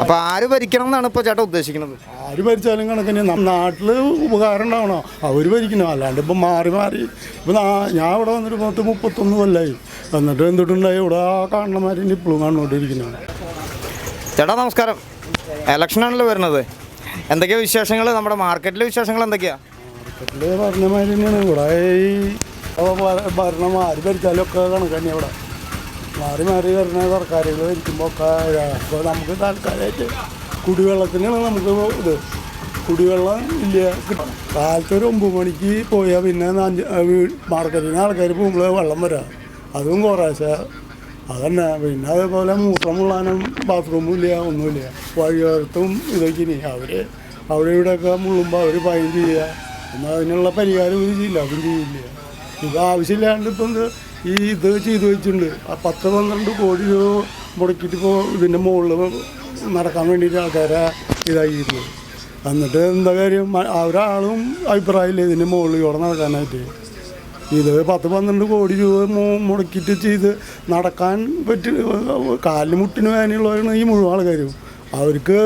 അപ്പൊ ആര് ഭരിക്കണം എന്നാണ് ഇപ്പൊ ചേട്ടൻ ഉദ്ദേശിക്കുന്നത്? ആര് ഭരിച്ചാലും കണക്കിന് നമ്മ നാട്ടിൽ ഉപകാരം ഉണ്ടാവണോ. അവർ ഭരിക്കണം. അല്ലാണ്ട് ഇപ്പം മാറി മാറി ഇപ്പം ഞാൻ ഇവിടെ വന്നിട്ട് പത്ത് മുപ്പത്തൊന്ന് കൊല്ലായി. എന്നിട്ട് എന്തിട്ടുണ്ടായി? ഇവിടെ ആ കാണണമാരി ഇപ്പോഴും കണ്ടുകൊണ്ടിരിക്കുന്നതാണ് ചേട്ടാ നമസ്കാരം. ഇലക്ഷനാണല്ലോ വരുന്നത്. എന്തൊക്കെയാ വിശേഷങ്ങൾ നമ്മുടെ മാർക്കറ്റിലെ വിശേഷങ്ങൾ എന്തൊക്കെയാ? മാർക്കറ്റിൽ പറഞ്ഞ മാതിരി തന്നെയാണ്. ഇവിടെ ഈ ഭരണം ആര് ഭരിച്ചാലും ഒക്കെ കണക്ക് തന്നെ ഇവിടെ. മാറി മാറി വരുന്ന സർക്കാരുകൾ ഭരിക്കുമ്പോൾ ഒക്കെ ഇപ്പോൾ നമുക്ക് താൽക്കാലമായിട്ട് കുടിവെള്ളത്തിനാണ് നമുക്ക് ഇത്. കുടിവെള്ളം ഇല്ല. കിട്ടണം. കാലത്ത് ഒരു ഒമ്പത് മണിക്ക് പോയാൽ പിന്നെ അഞ്ച് നിന്ന് ആൾക്കാർ പോകുമ്പോൾ വെള്ളം വരാം. അതും കുറേശ്ശെ അതന്നെ. പിന്നെ അതേപോലെ മൂത്രം മുള്ളാനും ബാത്റൂമും ഇല്ല ഒന്നുമില്ല വഴിയോരത്തും ഇതൊക്കെ ഇനി അവർ അവിടെ ഇവിടെയൊക്കെ മുള്ളുമ്പോൾ അവർ പൈൻ ചെയ്യുക എന്നാൽ അതിനുള്ള പരിഹാരം ഒരു ചെയ്യില്ല. അതും ചെയ്യില്ല. ഇത് ആവശ്യമില്ലാണ്ട് ഇപ്പം ഈ ഇത് ചെയ്തു വെച്ചിട്ടുണ്ട്. ആ പത്ത് പന്ത്രണ്ട് കോടി രൂപ മുടക്കിയിട്ട് ഇപ്പോൾ ഇതിന്റെ മുകളിൽ നടക്കാൻ വേണ്ടിയിട്ട് ആൾക്കാരെ ഇതാക്കിയിരുന്നു. എന്നിട്ട് എന്താ കാര്യം? ഒരാളും അഭിപ്രായമില്ല ഇതിന്റെ മുകളിൽ ഇവിടെ നടക്കാനായിട്ട്. ഇത് പത്ത് പന്ത്രണ്ട് കോടി രൂപ മുടക്കിയിട്ട് ചെയ്ത് നടക്കാൻ പറ്റി കാലിന് മുട്ടിന് വേനുള്ളവരാണ് ഈ മുഴുവൻ ആൾക്കാരും. അവർക്ക്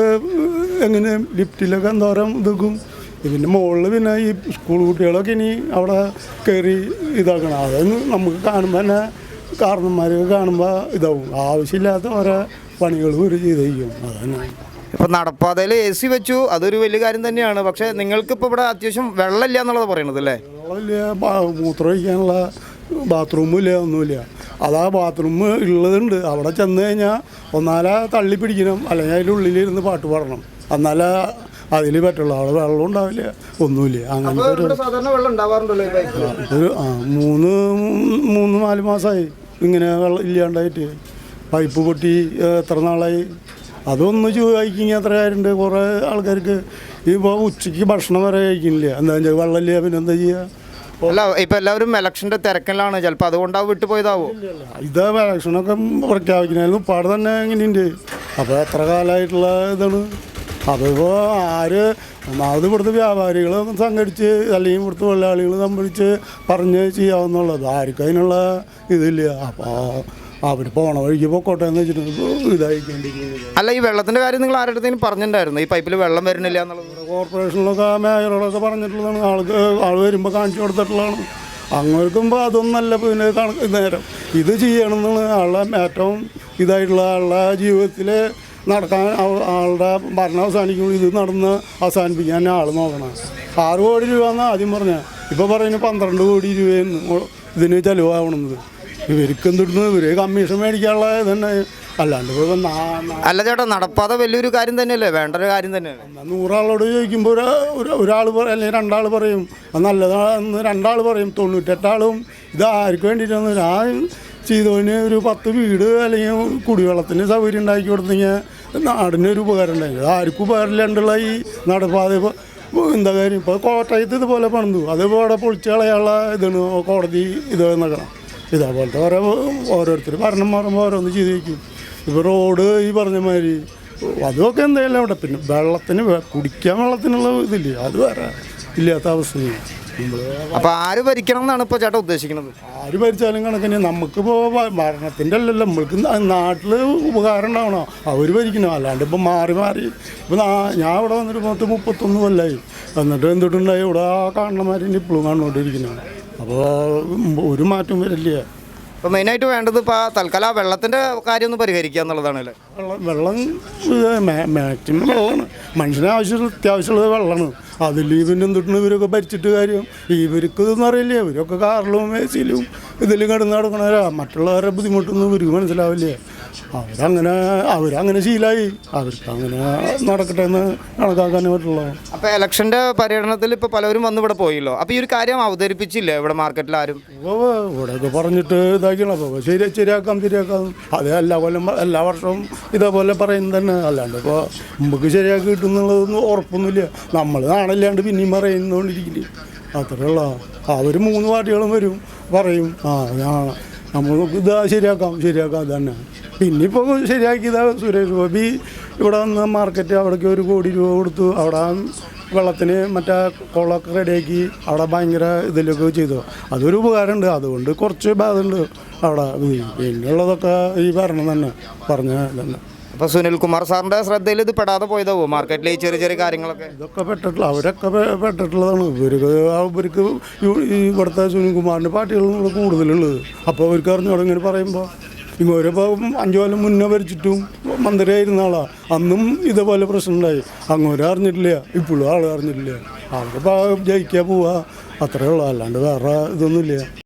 എങ്ങനെ ലിഫ്റ്റിലൊക്കെ എന്തോരം ഇതൊക്കും ഇതിന്റെ മുകളിൽ പിന്നെ ഈ സ്കൂൾ കുട്ടികളൊക്കെ ഇനി അവിടെ കയറി ഇതാക്കണം. അതൊന്ന് നമുക്ക് കാണുമ്പോൾ തന്നെ കാരണന്മാരൊക്കെ കാണുമ്പോൾ ഇതാവും. ആവശ്യമില്ലാത്ത ഓരോ പണികൾ ഇവർ ചെയ്യും അതന്നെ ഇപ്പം നടപ്പാതയിൽ എ സി വെച്ചു. അതൊരു വലിയ കാര്യം തന്നെയാണ്. പക്ഷേ നിങ്ങൾക്കിപ്പോൾ ഇപ്പൊ ഇവിടെ അത്യാവശ്യം വെള്ളമില്ല എന്നുള്ളത് പറയണത് അല്ലേ? വെള്ളമില്ല ബാ- മൂത്രം ഒഴിക്കാനുള്ള ബാത്റൂമും ഇല്ല ഒന്നുമില്ല. അതാ ബാത്റൂം ഉള്ളതുണ്ട്. അവിടെ ചെന്ന് കഴിഞ്ഞാൽ ഒന്നാലാ തള്ളി പിടിക്കണം. അല്ലെങ്കിൽ അതിന്റെ ഉള്ളിലിരുന്ന് പാട്ട് പാടണം. എന്നാലേ അതിൽ പറ്റുള്ള ആളുകൾ വെള്ളം ഉണ്ടാവില്ല ഒന്നുമില്ല. അങ്ങനത്തെ ഒരു സാധാരണ വെള്ളം ഉണ്ടാവാറുണ്ടല്ലോ ഒരു ആ മൂന്ന് മൂന്ന് നാല് മാസമായി ഇങ്ങനെ വെള്ളം ഇല്ലാണ്ടായിട്ട്. പൈപ്പ് പൊട്ടി എത്ര നാളായി? അതൊന്ന് ചോദിക്കുമെങ്കിൽ എത്ര കാര്യമുണ്ട് കുറേ ആൾക്കാർക്ക്. ഇപ്പോൾ ഉച്ചയ്ക്ക് ഭക്ഷണം വരെ കഴിക്കുന്നില്ല. എന്താ വെച്ചാൽ വെള്ളമില്ല പിന്നെ എന്താ ചെയ്യുക അല്ല ഇപ്പൊ എല്ലാവരും ഇലക്ഷന്റെ തിരക്കിലാണ്. ചിലപ്പോൾ അതുകൊണ്ടാവും വിട്ടുപോയതാവോ ഇത് ഇലക്ഷനൊക്കെ പ്രഖ്യാപിക്കണായിരുന്നു പാട് തന്നെ എങ്ങനെയുണ്ട്? അപ്പോൾ എത്ര കാലമായിട്ടുള്ള ഇതാണ്? അതിപ്പോൾ ആര് ഒന്നാമത് ഇവിടുത്തെ വ്യാപാരികൾ സംഘടിച്ച് അല്ലെങ്കിൽ ഇവിടുത്തെ തൊഴിലാളികൾ സംബന്ധിച്ച് പറഞ്ഞ് ചെയ്യാവുന്നുള്ളത് ആർക്കും അതിനുള്ള ഇതില്ല. അപ്പോൾ അവർ പോണ വഴിക്ക് പോക്കോട്ടെ എന്ന് വെച്ചിട്ട് ഇതായിക്കൊണ്ടിരിക്കുന്നത് അല്ല ഈ വെള്ളത്തിന്റെ കാര്യം നിങ്ങൾ ആരുടെ അടുത്തേലും പറഞ്ഞിട്ടുണ്ടായിരുന്നു? ഈ പൈപ്പിൽ വെള്ളം വരുന്നില്ല എന്നുള്ളത്. കോർപ്പറേഷനിലൊക്കെ മേഖലകളൊക്കെ പറഞ്ഞിട്ടുള്ളതാണ്. ആൾക്ക് ആൾ വരുമ്പോൾ കാണിച്ചു കൊടുത്തിട്ടുള്ളതാണ്. അങ്ങോട്ടുമ്പോൾ അതൊന്നല്ല പിന്നെ കണക്ക് നേരം. ഇത് ചെയ്യണമെന്നാണ് ആളുടെ ഏറ്റവും ഇതായിട്ടുള്ള ആളുടെ ജീവിതത്തിൽ നടക്കാൻ ആളുടെ ഭരണം അവസാനിക്കുമ്പോൾ ഇത് നടന്ന് അവസാനിപ്പിക്കാൻ ആൾ നോക്കണം. ആറ് കോടി രൂപ എന്നാണ് ആദ്യം പറഞ്ഞത് ഇപ്പോൾ പറയുന്നത് പന്ത്രണ്ട് കോടി രൂപയെന്ന് ഇതിന് ചിലവാകണമെന്നത് ഇവർക്ക് എന്തിടുന്നു? ഇവർ കമ്മീഷൻ മേടിക്കാനുള്ള ഇതന്നെ. അല്ലാണ്ട് അല്ല ചേട്ടാ നടപ്പാത വലിയൊരു കാര്യം തന്നെയല്ലേ? വേണ്ട ഒരു കാര്യം തന്നെ നൂറാളോട് ചോദിക്കുമ്പോൾ ഒരു ഒരു- ഒരാൾ അല്ലെങ്കിൽ രണ്ടാൾ പറയും. അത് നല്ലതാണെന്ന് രണ്ടാൾ പറയും. തൊണ്ണൂറ്റെട്ടാളും. ഇത് ആർക്ക് വേണ്ടിയിട്ടാണ് ഞാൻ ചെയ്തവന് ഒരു പത്ത് വീട് അല്ലെങ്കിൽ കുടിവെള്ളത്തിന് സൗകര്യം ഉണ്ടാക്കി കൊടുത്തെങ്കിൽ നാടിന് ഒരു ഉപകാരം ഉണ്ടായി അത് ആർക്കും ഉപകാരമില്ലാണ്ടുള്ള ഈ നടപ്പാത ഇപ്പോൾ എന്താ കാര്യം? ഇപ്പോൾ കോട്ടയത്ത് ഇതുപോലെ പണിതു. അതിപ്പോൾ അവിടെ പൊളിച്ച് കളയാനുള്ള ഇതാണ്. കോടതി ഇത് നടക്കണം. ഇതേപോലത്തെ ഓരോ ഓരോരുത്തർ ഭരണം മാറുമ്പോൾ ഓരോന്ന് ചെയ്ത് വയ്ക്കും ഇപ്പോൾ റോഡ് ഈ പറഞ്ഞ മാതിരി അതൊക്കെ എന്തായാലും അവിടെ. പിന്നെ വെള്ളത്തിന് കുടിക്കാൻ വെള്ളത്തിനുള്ള ഇതില്ലേ? അത് വേറെ ഇല്ലാത്ത അവസ്ഥയാണ്. അപ്പൊ ആര് ഭരിക്കണം എന്നാണ് ഇപ്പൊ ചേട്ടാ ഉദ്ദേശിക്കുന്നത്? ആര് ഭരിച്ചാലും കണക്കിന് ഇപ്പോ മരണത്തിന്റെ അല്ലല്ലോ നമ്മൾക്ക് നാട്ടിൽ ഉപകാരം ഉണ്ടാവണോ അവർ ഭരിക്കണം അല്ലാണ്ട് ഇപ്പൊ മാറി മാറി. ഇപ്പൊ ഞാൻ ഇവിടെ വന്നിട്ട് പത്ത് മുപ്പത്തൊന്ന് കൊല്ലായി. എന്നിട്ട് എന്തിട്ടുണ്ടായി? ഇവിടെ ആ കാണണമാരി ഇപ്പോഴും കണ്ടുകൊണ്ടിരിക്കുന്നതാണ് അപ്പോൾ ഒരു മാറ്റം വരില്ല. അപ്പൊ മെയിനായിട്ട് വേണ്ടത് ഇപ്പൊ ആ തൽക്കാലം ആ വെള്ളത്തിന്റെ കാര്യം ഒന്ന് പരിഹരിക്കുക എന്നുള്ളതാണ് അല്ലേ വെള്ളം മാക്സിമം വെള്ളമാണ്. മനുഷ്യന് ആവശ്യം അത്യാവശ്യമുള്ളത് വെള്ളമാണ്. അതിൽ പിന്നെ എന്തിട്ട് ഇവരൊക്കെ ഭരിച്ചിട്ട് കാര്യം. ഇവർക്ക് ഇതൊന്നും അറിയില്ല? ഇവരൊക്കെ കാറിലും എ സിയിലും ഇതിലും കിടന്ന് നടക്കണവരാ. മറ്റുള്ളവരുടെ ബുദ്ധിമുട്ടൊന്നും ഇവർക്ക് മനസ്സിലാവില്ല? അവരങ്ങനെ അവരങ്ങനെ ശീലായി. അവർക്ക് അങ്ങനെ നടക്കട്ടെ എന്ന് കണക്കാക്കാനേ പറ്റുള്ളൂ. അപ്പൊ ഇലക്ഷന്റെ പര്യടനത്തിൽ ഇപ്പൊ പലരും വന്ന് ഇവിടെ പോയല്ലോ. അപ്പൊ ഈ ഒരു കാര്യം അവതരിപ്പിച്ചില്ല ഇവിടെ മാർക്കറ്റിൽ ആരും? ഇവിടെ ഇവിടെയൊക്കെ പറഞ്ഞിട്ട് ഇതാക്കണം അപ്പോൾ ശരി ശരിയാക്കാം ശരിയാക്കാം. അത് എല്ലാ കൊല്ലം എല്ലാ വർഷവും ഇതേപോലെ പറയുന്നത് തന്നെ. അല്ലാണ്ട് ഇപ്പോൾ നമുക്ക് ശരിയാക്കി കിട്ടുന്നുള്ളതൊന്നും ഉറപ്പൊന്നുമില്ല. നമ്മൾ നാണല്ലാണ്ട് പിന്നെയും പറയുന്നോണ്ടിരിക്കില്ലേ അത്രയുള്ള അവർ മൂന്ന് പാർട്ടികളും വരും പറയും. ആ ഞാൻ നമ്മൾ ഇതാ ശരിയാക്കാം ശരിയാക്കാം തന്നെ പിന്നെ ഇപ്പോൾ ശരിയാക്കിയതാ സുരേഷ് ഗോപി ഇവിടെ വന്ന് മാർക്കറ്റ് അവിടേക്ക് ഒരു കോടി രൂപ കൊടുത്തു. അവിടെ വെള്ളത്തിന് മറ്റേ കുളമൊക്കെ റെഡിയാക്കി അവിടെ ഭയങ്കര ഇതിലൊക്കെ ചെയ്തു. അതൊരു ഉപകാരമുണ്ട്. അതുകൊണ്ട് കുറച്ച് ബാധുണ്ട് അവിടെ. ഇത്. പിന്നെയുള്ളതൊക്കെ ഈ ഭരണം തന്നെ. പറഞ്ഞ തന്നെ അപ്പോൾ സുനിൽകുമാർ സാറിന്റെ ശ്രദ്ധയിൽ ഇത് പെടാതെ പോയതോ മാർക്കറ്റിൽ ഈ ചെറിയ ചെറിയ കാര്യങ്ങളൊക്കെ? ഇതൊക്കെ പെട്ടിട്ടുള്ള അവരൊക്കെ പെട്ടിട്ടുള്ളതാണ്. ഇവർക്ക് അവർക്ക് ഇവിടുത്തെ സുനിൽകുമാറിന്റെ പാർട്ടികളാണ് കൂടുതലുള്ളത്. അപ്പോൾ അവർക്ക് അറിഞ്ഞോടെ ഇങ്ങനെ പറയുമ്പോൾ അഞ്ചു കൊല്ലം മുന്നേ ഭരിച്ചിട്ടും മന്ത്രിയായിരുന്ന ആളാ. അന്നും ഇതേപോലെ പ്രശ്നമുണ്ടായി. അങ്ങോരെ അറിഞ്ഞിട്ടില്ല. ഇപ്പോഴും ആൾ അറിഞ്ഞിട്ടില്ല. അവരിപ്പോൾ ജയിക്കാൻ പോവുക അത്രേ ഉള്ളൂ. അല്ലാണ്ട് വേറെ ഇതൊന്നുമില്ല.